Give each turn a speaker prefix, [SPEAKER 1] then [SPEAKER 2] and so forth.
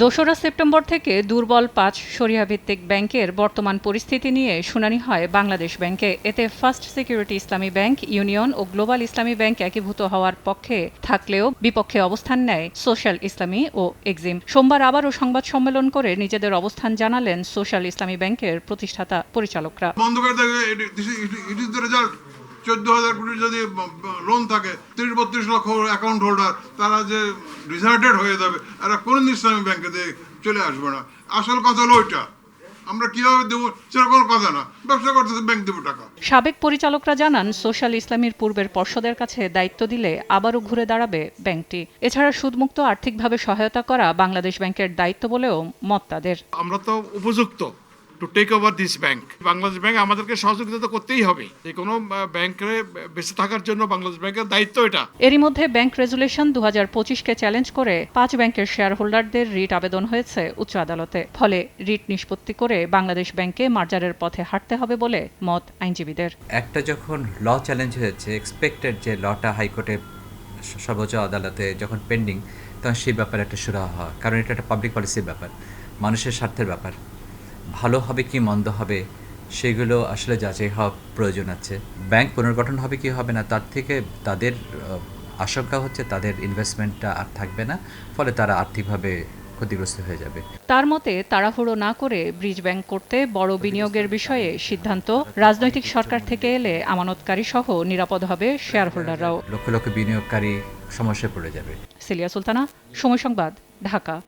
[SPEAKER 1] দোসরা সেপ্টেম্বর থেকে দুর্বল পাঁচ সরিয়াভিত্তিক ব্যাংকের বর্তমান পরিস্থিতি নিয়ে শুনানি হয় বাংলাদেশ ব্যাংকে। এতে first security Islami bank, union ও গ্লোবাল ইসলামী ব্যাংক একীভূত হওয়ার পক্ষে থাকলেও বিপক্ষে অবস্থান নেয় সোশ্যাল ইসলামী ও এক্সিম। সোমবার আবারও সংবাদ সম্মেলন করে নিজেদের অবস্থান জানালেন সোশ্যাল ইসলামী ব্যাংকের প্রতিষ্ঠাতা পরিচালকরা।
[SPEAKER 2] চোদ্দ হাজার কোটি যদি লোন থাকে, তিরিশ বত্রিশ লক্ষ অ্যাকাউন্ট হোল্ডার তারা যে রিজার্টেড হয়ে যাবে। এরা কোন ইসলামী ব্যাংকে দিয়ে চলে আসবে না। আসল কথা হলো ওইটা। আমরা কীভাবে দেবো সেরকম কথা না। ব্যবসা করতেছে ব্যাংক দেবো টাকা।
[SPEAKER 1] সাবেক পরিচালকরা জানান সোশ্যাল ইসলামীর পূর্বের পর্ষদের কাছে দায়িত্ব দিলে আবারও ঘুরে দাঁড়াবে ব্যাংকটি। এছাড়া সুদমুক্ত আর্থিকভাবে সহায়তা করা বাংলাদেশ ব্যাংকের দায়িত্ব বলেও মত তাদের।
[SPEAKER 3] আমরা তো উপযুক্ত। To take over this bank Bangladesh Bank আমাদেরকে সহযোগিতা তো করতেই হবে। যে কোনো ব্যাংকে বেঁচে থাকার জন্য বাংলাদেশ ব্যাংকের দায়িত্ব এটা।
[SPEAKER 1] এরই মধ্যে ব্যাংক রেজুলেশন দু হাজার পঁচিশকে চ্যালেঞ্জ করে পাঁচ ব্যাংকের শেয়ার হোল্ডারদের রিট আবেদন হয়েছে উচ্চ আদালতে। ফলে রিট নিষ্পত্তি করে বাংলাদেশ ব্যাংকে মার্জারের পথে হাঁটতে হবে বলে মত আইনজীবীদের।
[SPEAKER 4] একটা যখন ল চ্যালেঞ্জ হয়েছে এক্সপেক্টেড যে লটা হাইকোর্টে সর্বোচ্চ আদালতে যখন পেন্ডিং তখন সেই ব্যাপারে একটা সুরাহা হয় কারণ এটা একটা পাবলিক পলিসির ব্যাপার মানুষের স্বার্থের ব্যাপার। ভালো হবে কি মন্দ হবে সেগুলো আসলে যাচাই হওয়া প্রয়োজন আছে। ব্যাংক পুনর্গঠন হবে কি হবে না তার থেকে তাদের আশঙ্কা হচ্ছে তাদের ইনভেস্টমেন্টটা আর থাকবে না ফলে তারা আর্থিকভাবে ক্ষতিগ্রস্ত হয়ে যাবে।
[SPEAKER 1] তার মতে তাড়াহুড়ো না করে ব্রিজ ব্যাংক করতে বড় বিনিয়োগের বিষয়ে সিদ্ধান্ত রাজনৈতিক সরকার থেকে এলে আমানতকারী সহ নিরাপদ হবে শেয়ার হোল্ডাররাও
[SPEAKER 4] লক্ষ লক্ষ বিনিয়োগকারী সমস্যায় পড়ে যাবে।
[SPEAKER 1] সিলিয়া সুলতানা সময় সংবাদ ঢাকা।